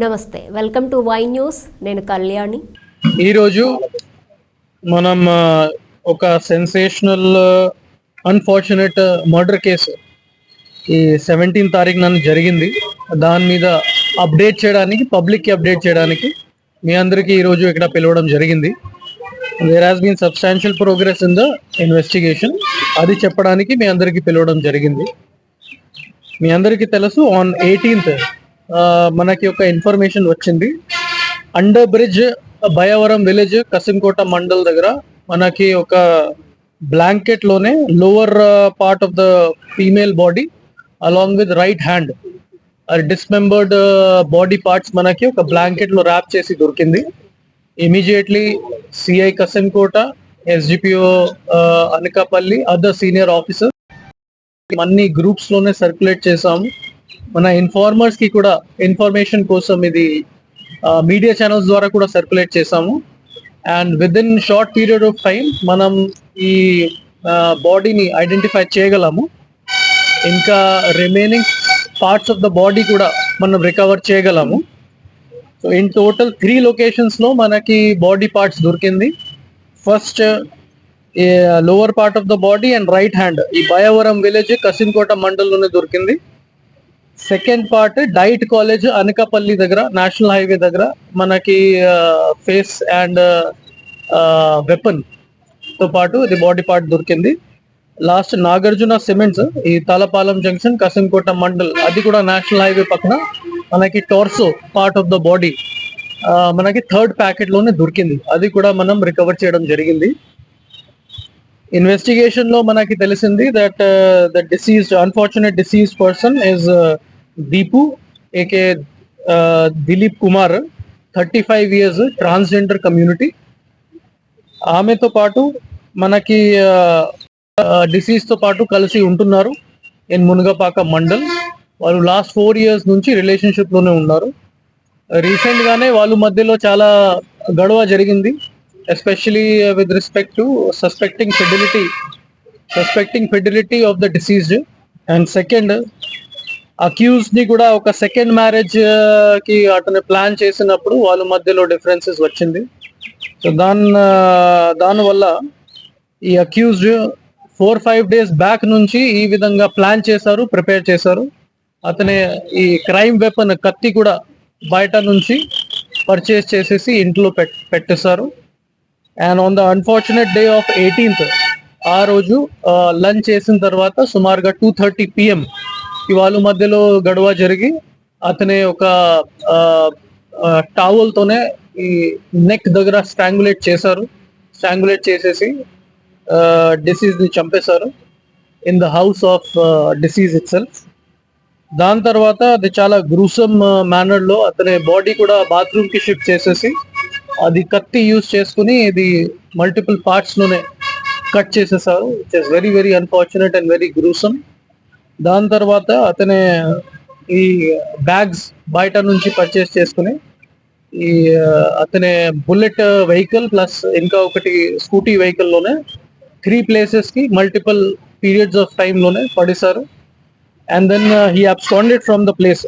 నమస్తే welcome to Y news. నేను కళ్యాణి. ఈరోజు మనం ఒక సెన్సేషనల్ అన్ఫార్చునేట్ మర్డర్ కేసు. ఈ సెవెంటీన్ తారీఖు నన్ను జరిగింది. దాని మీద అప్డేట్ చేయడానికి పబ్లిక్కి అప్డేట్ చేయడానికి మీ అందరికీ ఈరోజు ఇక్కడ పిలవడం జరిగింది. There has been substantial progress in the investigation అది చెప్పడానికి మీ అందరికీ పిలవడం జరిగింది. మీ అందరికీ తెలుసు ఆన్ ఎయిటీన్త్ మనకి ఒక ఇన్ఫర్మేషన్ వచ్చింది. Under bridge Bhayavaram village Kasimkota mandal దగ్గర మనకి ఒక బ్లాంకెట్లోనే lower part of the female body along with right hand dismembered body parts మనకి ఒక బ్లాంకెట్లో ర్యాప్ చేసి దొరికింది. Immediately CI Kasimkota SGPO Anakapalli other senior officer అన్ని గ్రూప్స్లోనే సర్క్యులేట్ చేసాము మన ఇన్ఫార్మర్స్కి కూడా ఇన్ఫర్మేషన్ కోసం ఇది మీడియా ఛానల్స్ ద్వారా కూడా సర్క్యులేట్ చేసాము and with in short period of time మనం ఈ బాడీని ఐడెంటిఫై చేయగలము. ఇంకా remaining parts of the body కూడా మనం రికవర్ చేయగలము. సో ఇన్ టోటల్ త్రీ లొకేషన్స్లో మనకి బాడీ పార్ట్స్ దొరికింది. First lower part of the body and right hand ఈ భయవరం విలేజ్ కసింకోట మండలంలోనే దొరికింది. Second part diet college Anakapalli దగ్గర నేషనల్ హైవే దగ్గర మనకి ఫేస్ అండ్ వెపన్తో పాటు ఇది బాడీ పార్ట్ దొరికింది. లాస్ట్ నాగార్జున సిమెంట్స్ ఈ తలపాలెం జంక్షన్ కసింకోట మండల్ అది కూడా నేషనల్ హైవే పక్కన మనకి torso part of the body మనకి థర్డ్ ప్యాకెట్లోనే దొరికింది. అది కూడా మనం రికవర్ చేయడం జరిగింది. ఇన్వెస్టిగేషన్లో మనకి తెలిసింది that the deceased unfortunate deceased person is Deepu A K Dilip Kumar thirty five years transgender community ఆమెతో పాటు మనకి uh, uh, డిసీజ్తో పాటు కలిసి ఉంటున్నారు ఇన్ మునగపాక మండల్. వాళ్ళు లాస్ట్ ఫోర్ ఇయర్స్ నుంచి రిలేషన్షిప్లోనే ఉన్నారు. Uh, రీసెంట్ గానే మధ్యలో చాలా గొడవ జరిగింది. Especially with respect to suspecting fidelity suspecting fidelity of the deceased and second అక్యూజ్ని కూడా ఒక సెకండ్ మ్యారేజ్ uh, కి అతను ప్లాన్ చేసినప్పుడు వాళ్ళ మధ్యలో డిఫరెన్సెస్ వచ్చింది. సో uh, దాని దానివల్ల ఈ accused four five days back నుంచి ఈ విధంగా ప్లాన్ చేశారు ప్రిపేర్ చేశారు. అతనే ఈ క్రైమ్ వెపన్ కత్తి కూడా బయట నుంచి పర్చేస్ చేసేసి ఇంట్లో పెట్ పెట్టేశారు. And on the unfortunate day of eighteenth ఆ రోజు లంచ్ చేసిన తర్వాత సుమారుగా టూ థర్టీ పిఎం ఇవాళ మధ్యలో గడువ జరిగి అతని ఒక టవల్తోనే ఈ నెక్ దగ్గర స్ట్రాంగులేట్ చేశారు. స్ట్రాంగులేట్ చేసేసి డిసీజ్ని చంపేశారు. In the house of deceased itself దాని తర్వాత అది చాలా గ్రూసమ్ మేనర్లో అతని బాడీ కూడా బాత్రూమ్కి షిఫ్ట్ చేసేసి అది కత్తి యూజ్ చేసుకుని ఇది మల్టిపుల్ పార్ట్స్లోనే కట్ చేసేసారు. It is very very unfortunate and very gruesome దాని తర్వాత అతనే ఈ బ్యాగ్స్ బయట నుంచి పర్చేస్ చేసుకుని ఈ అతనే బుల్లెట్ వెహికల్ ప్లస్ ఇంకా ఒకటి స్కూటీ వెహికల్లోనే త్రీ ప్లేసెస్కి మల్టిపుల్ పీరియడ్స్ ఆఫ్ టైంలోనే పడేశారు. And then he absconded from the place